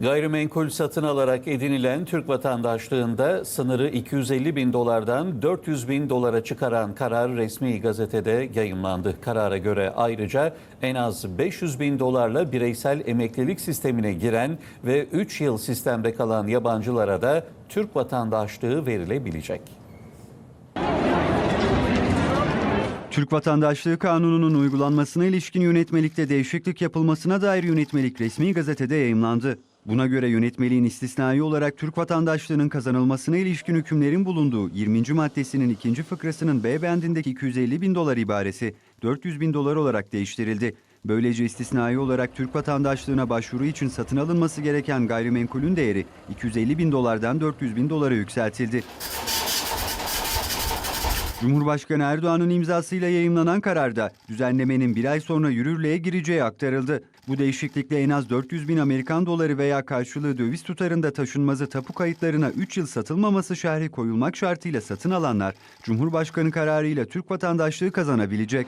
Gayrimenkul satın alarak edinilen Türk vatandaşlığında sınırı 250 bin dolardan 400 bin dolara çıkaran karar resmi gazetede yayımlandı. Karara göre ayrıca en az 500 bin dolarla bireysel emeklilik sistemine giren ve 3 yıl sistemde kalan yabancılara da Türk vatandaşlığı verilebilecek. Türk Vatandaşlığı Kanunu'nun uygulanmasına ilişkin yönetmelikte değişiklik yapılmasına dair yönetmelik resmi gazetede yayımlandı. Buna göre yönetmeliğin istisnai olarak Türk vatandaşlığının kazanılmasına ilişkin hükümlerin bulunduğu 20. maddesinin ikinci fıkrasının B bendindeki 250 bin dolar ibaresi 400 bin dolar olarak değiştirildi. Böylece istisnai olarak Türk vatandaşlığına başvuru için satın alınması gereken gayrimenkulün değeri 250 bin dolardan 400 bin dolara yükseltildi. Cumhurbaşkanı Erdoğan'ın imzasıyla yayımlanan kararda düzenlemenin bir ay sonra yürürlüğe gireceği aktarıldı. Bu değişiklikle en az 400 bin Amerikan doları veya karşılığı döviz tutarında taşınmazı tapu kayıtlarına 3 yıl satılmaması şerhi koyulmak şartıyla satın alanlar Cumhurbaşkanı kararıyla Türk vatandaşlığı kazanabilecek.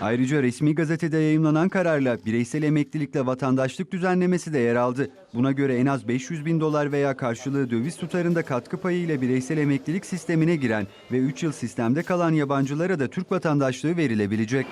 Ayrıca resmi gazetede yayımlanan kararla bireysel emeklilikle vatandaşlık düzenlemesi de yer aldı. Buna göre en az 500 bin dolar veya karşılığı döviz tutarında katkı payı ile bireysel emeklilik sistemine giren ve 3 yıl sistemde kalan yabancılara da Türk vatandaşlığı verilebilecek.